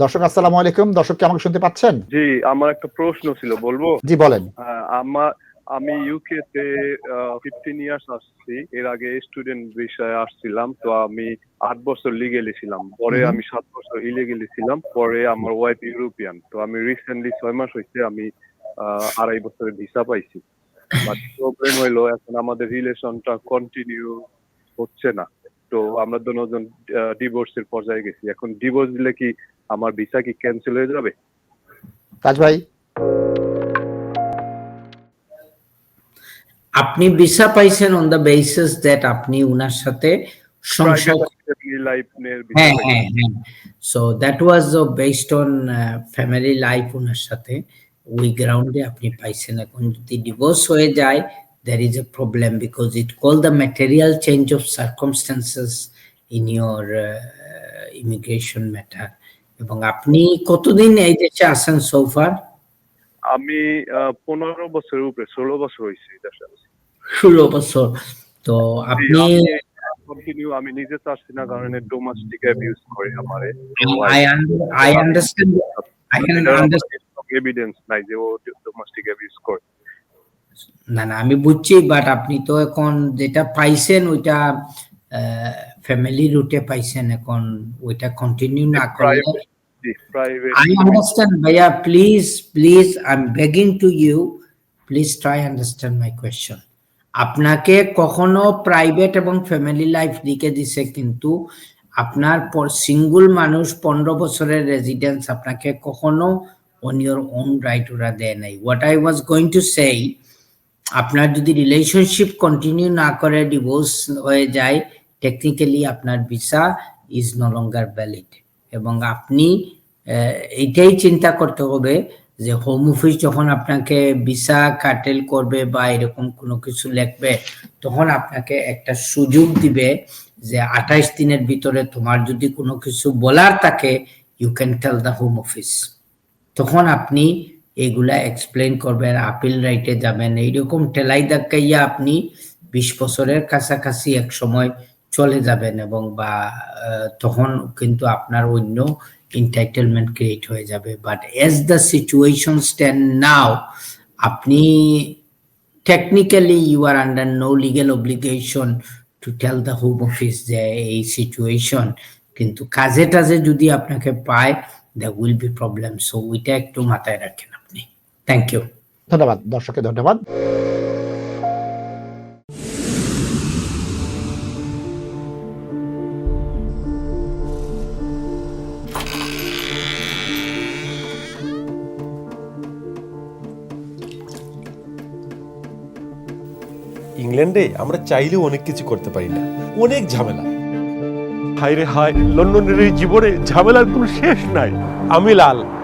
দর্শক আসসালামু আলাইকুম। দর্শক কি আমাকে শুনতে পাচ্ছেন? জি আমার একটা প্রশ্ন ছিল বলব? জি বলেন। আহ, আমার আমি ইউকে তে ফিফটিন ইয়ার্স আসছি। এর আগে স্টুডেন্ট বিষয়ে আসছিলাম তো আমি আট বছর লিগেলি ছিলাম। পরে আমি সাত বছর ইলিগেলি ছিলাম পরে আমার ওয়াইফ ইউরোপিয়ান তো আমি রিসেন্টলি ছয় মাস হয়েছে আমি আহ, আড়াই বছরের ভিসা পাইছি। বাট প্রবলেম হইল এখন আমাদের রিলেশনটা কন্টিনিউ হচ্ছে না। তো আমরা দুজন ডিভোর্সের পর্যায়ে গেছি। এখন ডিভোর্স দিলে কি আমার ভিসা কি ক্যান্সেল হয়ে যাবে? কাজ ভাই। আপনি ভিসা পাইছেন অন দ্য বেসিস দ্যাট আপনি উনার সাথে সংসার লাইফ হ্যাঁ হ্যাঁ হ্যাঁ। So that was based on family life ওনার সাথে। ওই গ্রাউন্ডে আপনি পাইছেন। এখন যদি ডিভোর্স হয়ে যায় there is a problem because it call the material change of circumstances in your uh, immigration matter এবং আপনি কতদিন এই দেশে আছেন সোফার আমি আহ, পনেরো বছরের উপরে ষোলো বছর হয়েছে দেশে। ষোলো বছর তো আপনি কন্টিনিউ আমি নিজে চাচ্ছি না কারণ ডোমেস্টিক অ্যাবিউজ করে আমারে I understand. I can understand. Evidence নাই যে ও ডোমেস্টিক অ্যাবিউজ করে না না আমি বুঝছি বাট আপনি তো এখন যেটা পাইছেন ওইটা ফ্যামিলি রুটে পাইছেন এখন ওইটা কন্টিনিউ না করলে private G private I understand, Bhaiya. Please, please, I'm begging to you. Please try understand my question. আপনাকে কখনো প্রাইভেট এবং ফ্যামিলি লাইফ লিখে দিছে কিন্তু আপনার সিঙ্গুল মানুষ পনেরো বছরের রেজিডেন্স আপনাকে কখনো অন ইউর ওন রাইট ওরা দেয় নাই what I was going to সেই আপনার যদি রিলেশনশিপ কন্টিনিউ না করে ডিভোর্স হয়ে যায় টেকনিক্যালি আপনার visa is no longer valid এবং আপনি আহ, এইটাই চিন্তা করতে হবে যে হোম অফিস যখন আপনাকে ভিসা কাটেল করবে বা এরকম কোনো কিছু লিখবে তখন আপনাকে একটা সুযোগ দিবে যে আঠাইশ দিনের ভিতরে তোমার যদি কোনো কিছু বলার থাকে you can tell the home office তখন আপনি এগুলা এক্সপ্লেন করবেন আপিল রাইটে যাবেন। এইরকম টেলাই ধাক্কাইয়া আপনি বিশ বছরের কাছাকাছি এক সময় চলে যাবেন এবং বা তখন কিন্তু আপনার অন্য এন্টাইটেলমেন্ট ক্রিয়েট হয়ে যাবে। But as the situation stand now আপনি technically you are under no legal obligation to tell the home office যে এই সিচুয়েশন কিন্তু কাজে টাজে যদি আপনাকে পায় there will be problem so ওইটা একটু মাথায় রাখেন থ্যাংক ইউ ধন্যবাদ দর্শককে ধন্যবাদ। ইংল্যান্ডে আমরা চাইলেও অনেক কিছু করতে পারি না। অনেক ঝামেলা। হায় রে হায় লন্ডনের এই জীবনে ঝামেলার কোনো শেষ নাই। আমি লাল।